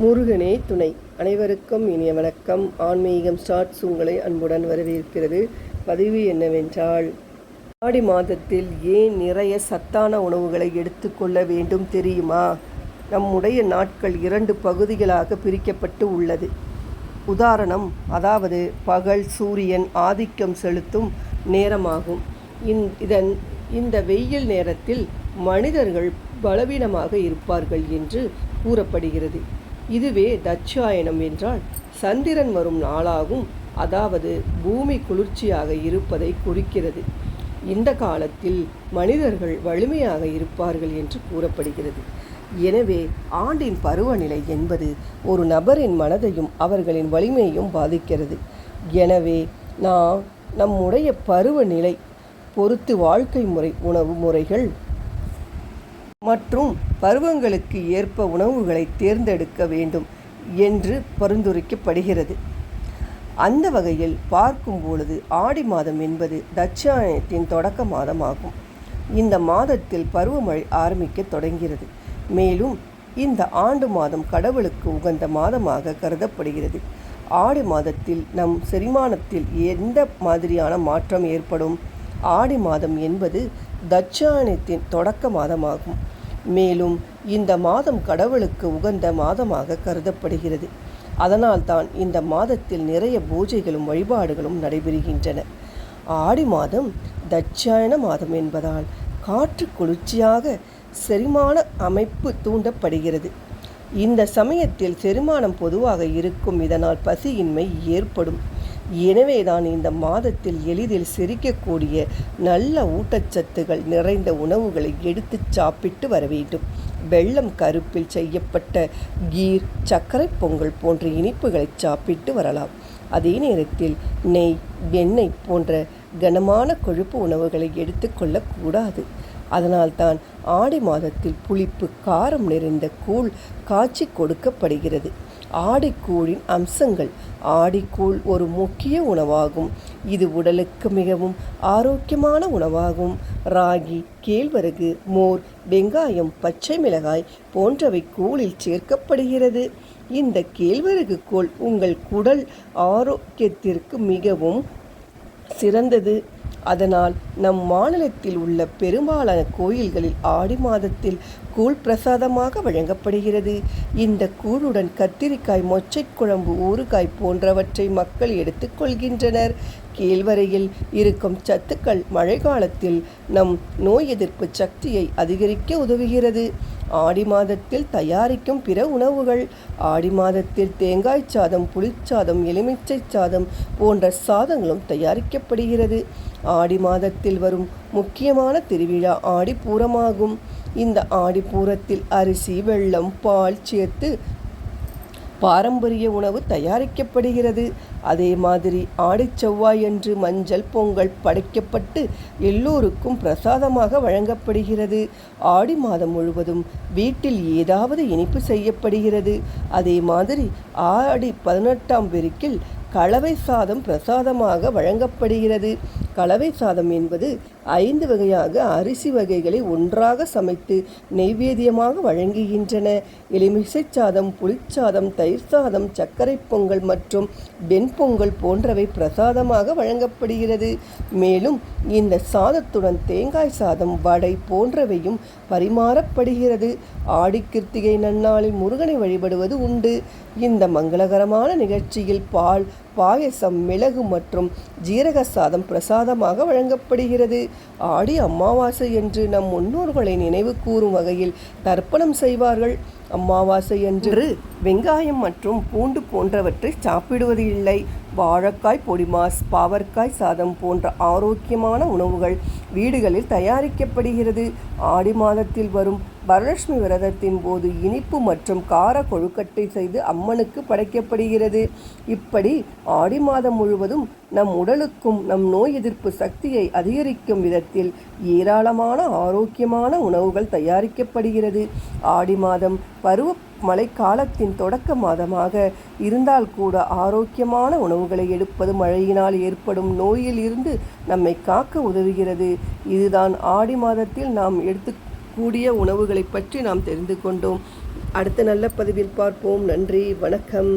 முருகனே துணை. அனைவருக்கும் இனிய வணக்கம். ஆன்மீகம் ஸ்டார்ட்ஸ் உங்களை அன்புடன் வரவேற்கிறது. பதிவு என்னவென்றால் ஆடி மாதத்தில் ஏன் நிறைய சத்தான உணவுகளை எடுத்துக்கொள்ள வேண்டும் தெரியுமா? நம்முடைய நாட்கள் இரண்டு பகுதிகளாக பிரிக்கப்பட்டு உள்ளது. உதாரணம் அதாவது பகல் சூரியன் ஆதிக்கம் செலுத்தும் நேரமாகும். இந் இதன் இந்த வெயில் நேரத்தில் மனிதர்கள் பலவீனமாக இருப்பார்கள் என்று கூறப்படுகிறது. இதுவே தட்சாயனம் என்றால் சந்திரன் வரும் நாளாகும் அதாவது பூமி குளிர்ச்சியாக இருப்பதை குறிக்கிறது. இந்த காலத்தில் மனிதர்கள் வலிமையாக இருப்பார்கள் என்று கூறப்படுகிறது. எனவே ஆண்டின் பருவநிலை என்பது ஒரு நபரின் மனதையும் அவர்களின் வலிமையையும் பாதிக்கிறது. எனவே நாம் நம்முடைய பருவநிலை பொறுத்து வாழ்க்கை முறை உணவு முறைகள் மற்றும் பருவங்களுக்கு ஏற்ப உணவுகளை தேர்ந்தெடுக்க வேண்டும் என்று பரிந்துரைக்கப்படுகிறது. அந்த வகையில் பார்க்கும் பொழுது ஆடி மாதம் என்பது தட்சாயனத்தின் தொடக்க மாதமாகும். இந்த மாதத்தில் பருவமழை ஆரம்பிக்க தொடங்கிறது மேலும் இந்த ஆண்டு மாதம் கடவுளுக்கு உகந்த மாதமாக கருதப்படுகிறது. ஆடி மாதத்தில் நம் செரிமானத்தில் எந்த மாதிரியான மாற்றம் ஏற்படும்? ஆடி மாதம் என்பது தட்சாயனத்தின் தொடக்க மாதமாகும். மேலும் இந்த மாதம் கடவுளுக்கு உகந்த மாதமாக கருதப்படுகிறது. அதனால்தான் இந்த மாதத்தில் நிறைய பூஜைகளும் வழிபாடுகளும் நடைபெறுகின்றன. ஆடி மாதம் தட்சாயன மாதம் என்பதால் காற்று குளிர்ச்சியாக செரிமான அமைப்பு தூண்டப்படுகிறது. இந்த சமயத்தில் செரிமானம் பொதுவாக இருக்கும் இதனால் பசியின்மை ஏற்படும். எனவேதான் இந்த மாதத்தில் எளிதில் செரிக்கக்கூடிய நல்ல ஊட்டச்சத்துகள் நிறைந்த உணவுகளை எடுத்து சாப்பிட்டு வர வேண்டும். வெள்ளம் கருப்பில் செய்யப்பட்ட கீர் சர்க்கரை பொங்கல் போன்ற இனிப்புகளை சாப்பிட்டு வரலாம். அதே நேரத்தில் நெய் வெண்ணெய் போன்ற கனமான கொழுப்பு உணவுகளை எடுத்துக்கொள்ளக்கூடாது அதனால்தான் ஆடி மாதத்தில் புளிப்பு காரம் நிறைந்த கூழ் காய்ச்சி கொடுக்கப்படுகிறது. ஆடிக்கூழின் அம்சங்கள். ஆடிக்கூழ் ஒரு முக்கிய உணவாகும். இது உடலுக்கு மிகவும் ஆரோக்கியமான உணவாகும். ராகி கேழ்வரகு மோர் வெங்காயம் பச்சை மிளகாய் போன்றவை கூழில் சேர்க்கப்படுகிறது. இந்த கேழ்வரகு கூழ் உங்கள் குடல் ஆரோக்கியத்திற்கு மிகவும் சிறந்தது. அதனால் நம் மாநிலத்தில் உள்ள பெரும்பாலான கோயில்களில் ஆடி மாதத்தில் கூழ் பிரசாதமாக வழங்கப்படுகிறது. இந்த கூழுடன் கத்திரிக்காய் மொச்சை குழம்பு ஊறுகாய் போன்றவற்றை மக்கள் எடுத்துக்கொள்கின்றனர் கேழ்வரையில் இருக்கும் சத்துக்கள் மழை காலத்தில் நம் நோய் எதிர்ப்பு சக்தியை அதிகரிக்க உதவுகிறது. ஆடி மாதத்தில் தயாரிக்கும் பிற உணவுகள் ஆடி மாதத்தில் தேங்காய் சாதம் புளிச்சாதம் எலுமிச்சை சாதம் போன்ற சாதங்களும் தயாரிக்கப்படுகிறது. ஆடி மாதத்தில் வரும் முக்கியமான திருவிழா ஆடிப்பூரமாகும். இந்த ஆடிப்பூரத்தில் அரிசி வெள்ளம் பால் சேர்த்து பாரம்பரிய உணவு தயாரிக்கப்படுகிறது. அதே மாதிரி ஆடி செவ்வாயன்று மஞ்சள் பொங்கல் படைக்கப்பட்டு எல்லோருக்கும் பிரசாதமாக வழங்கப்படுகிறது. ஆடி மாதம் முழுவதும் வீட்டில் ஏதாவது இனிப்பு செய்யப்படுகிறது. அதே மாதிரி ஆடி பதினெட்டாம் பெருக்கில் கலவை சாதம் பிரசாதமாக வழங்கப்படுகிறது. கலவை சாதம் என்பது ஐந்து வகையாக அரிசி வகைகளை ஒன்றாக சமைத்து நெய்வேதியமாக வழங்குகின்றன. எலுமிசை சாதம் புளிச்சாதம் தயிர் சாதம் சர்க்கரை பொங்கல் மற்றும் வெண்பொங்கல் போன்றவை பிரசாதமாக வழங்கப்படுகிறது. மேலும் இந்த சாதத்துடன் தேங்காய் சாதம் வடை போன்றவையும் பரிமாறப்படுகிறது. ஆடிக்கிருத்திகை நன்னாளில் முருகனை வழிபடுவது உண்டு. இந்த மங்களகரமான நிகழ்ச்சியில் பால் பாயசம் மிளகு மற்றும் ஜீரக சாதம் பிரசாதமாக வழங்கப்படுகிறது. ஆடி அமாவாசை என்று நம் முன்னோர்களை நினைவு கூறும் வகையில் தர்ப்பணம் செய்வார்கள். அமாவாசை என்று வெங்காயம் மற்றும் பூண்டு போன்றவற்றை சாப்பிடுவது இல்லை. வாழைக்காய் பொடிமாஸ் பாவற்காய் சாதம் போன்ற ஆரோக்கியமான உணவுகள் வீடுகளில் தயாரிக்கப்படுகிறது. ஆடி மாதத்தில் வரும் வரலட்சுமி விரதத்தின் போது இனிப்பு மற்றும் கார கொழுக்கட்டை செய்து அம்மனுக்கு படைக்கப்படுகிறது. இப்படி ஆடி மாதம் முழுவதும் நம் உடலுக்கும் நம் நோய் எதிர்ப்பு சக்தியை அதிகரிக்கும் விதத்தில் ஏராளமான ஆரோக்கியமான உணவுகள் தயாரிக்கப்படுகிறது. ஆடி மாதம் பருவ மழை காலத்தின் தொடக்க மாதமாக இருந்தால் கூட ஆரோக்கியமான உணவுகளை எடுப்பது மழையினால் ஏற்படும் நோயில் இருந்து நம்மை காக்க உதவுகிறது. இதுதான் ஆடி மாதத்தில் நாம் எடுத்துக்கூடிய உணவுகளை பற்றி நாம் தெரிந்து கொண்டோம். அடுத்த நல்ல பதிவில் பார்ப்போம். நன்றி. வணக்கம்.